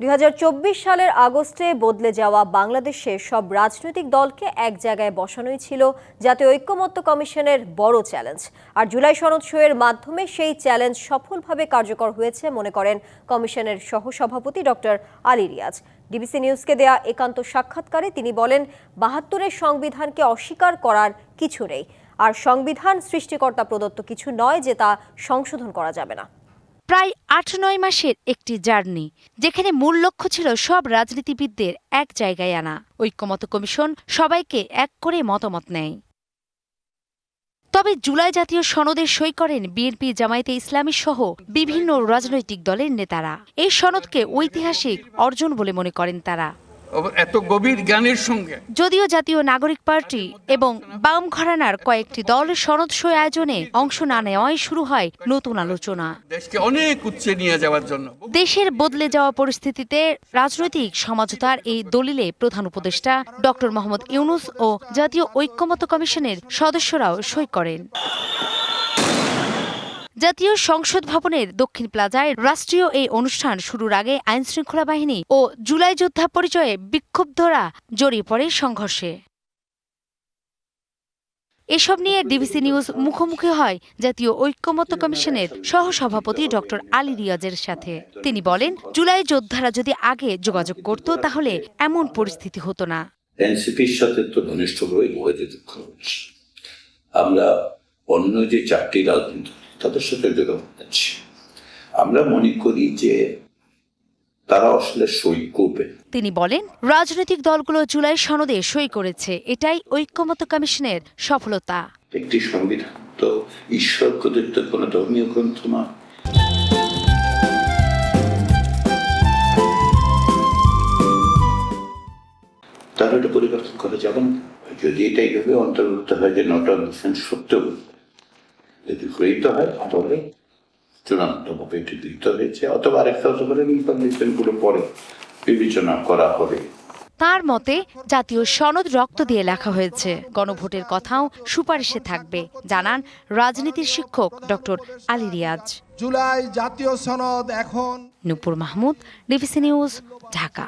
দুই হাজার চব্বিশ সালের আগস্টে বদলে যাওয়া বাংলাদেশে সব রাজনৈতিক দলকে এক জায়গায় বসানোই ছিল জাতীয় ঐক্যমত্য কমিশনের বড় চ্যালেঞ্জ। আর জুলাই সনদ সইয়ের মাধ্যমে সেই চ্যালেঞ্জ সফলভাবে কার্যকর হয়েছে মনে করেন কমিশনের সহসভাপতি ডক্টর আলী রিয়াজ। ডিবিসি নিউজকে দেয়া একান্ত সাক্ষাৎকারে তিনি বলেন, বাহাত্তরের সংবিধানকে অস্বীকার করার কিছু নেই। আর সংবিধান সৃষ্টিকর্তা প্রদত্ত কিছু নয় যে তা সংশোধন করা যাবে না। প্রায় আট নয় মাসের একটি জার্নি, যেখানে মূল লক্ষ্য ছিল সব রাজনীতিবিদদের এক জায়গায় আনা। ঐক্যমত কমিশন সবাইকে এক করে মতামত নেয়। তবে জুলাই জাতীয় সনদে সই করেন বিএনপি, জামায়াতে ইসলামী সহ বিভিন্ন রাজনৈতিক দলের নেতারা। এই সনদকে ঐতিহাসিক অর্জন বলে মনে করেন তারা। এত গভীর জ্ঞানের সঙ্গে। যদিও জাতীয় নাগরিক পার্টি এবং বাম ঘরানার কয়েকটি দল সনদ সই আয়োজনে অংশ না নেওয়ায় শুরু হয় নতুন আলোচনা। দেশকে অনেক উচ্চে নিয়ে যাওয়ার জন্য। দেশের বদলে যাওয়া পরিস্থিতিতে রাজনৈতিক সমঝোতার এই দলিলে প্রধান উপদেষ্টা ডক্টর মোহাম্মদ ইউনুস ও জাতীয় ঐক্যমত্য কমিশনের সদস্যরাও সই করেন। জাতীয় সংসদ ভবনের দক্ষিণ প্লাজায় রাষ্ট্রীয় এই অনুষ্ঠান শুরুর আগে আইনশৃঙ্খলা বাহিনী ও জুলাই যোদ্ধা পরিচয়ে বিক্ষুব্ধরা জড়িয়ে পড়ে সংঘর্ষে। এসব নিয়ে ডিবিসি নিউজ মুখোমুখি হয় জাতীয় ঐক্যমত্য কমিশনের সহসভাপতি ডক্টর আলী রিয়াজের সাথে। তিনি বলেন, জুলাই যোদ্ধারা যদি আগে যোগাযোগ করত, তাহলে এমন পরিস্থিতি হতো না। এনসিপির সাথে তো ঘনিষ্ঠভাবেই বৈদ্যুতিক আমরা অন্য যে চারটি রাজনীতি তাদের সাথে যোগাযোগ করছি। আমরা মনে করি যে তারা আসলে সই করবে। তিনি বলেন রাজনৈতিক দলগুলো জুলাই সনদে সই করেছে। এটাই ঐক্যমত্য কমিশনের সফলতা। একটি সংবিধান তো ঈশ্বর প্রদত্ত কোনো ধর্মীয় গ্রন্থ নয়। তাহলে এটা পরিবর্তন করা যাবে যদি এটা এইভাবে অন্তর্ভুক্ত হয় যে নট অন্ডারস্ট্যান্ড সত্য যদি গৃহীত হয় তাহলে চূড়ান্তভাবে এটি গৃহীত হয়েছে অথবা আরেকটা হতে পারে গুলো পরে বিবেচনা করা হবে তার মতে জাতীয় সনদ রক্ত দিয়ে লেখা হয়েছে। গণভোটের কথাও সুপারিশে থাকবে জানান রাজনীতির শিক্ষক ডক্টর আলী রিয়াজ। জুলাই জাতীয় সনদ এখন। Nupur Mahmud DBC news Dhaka.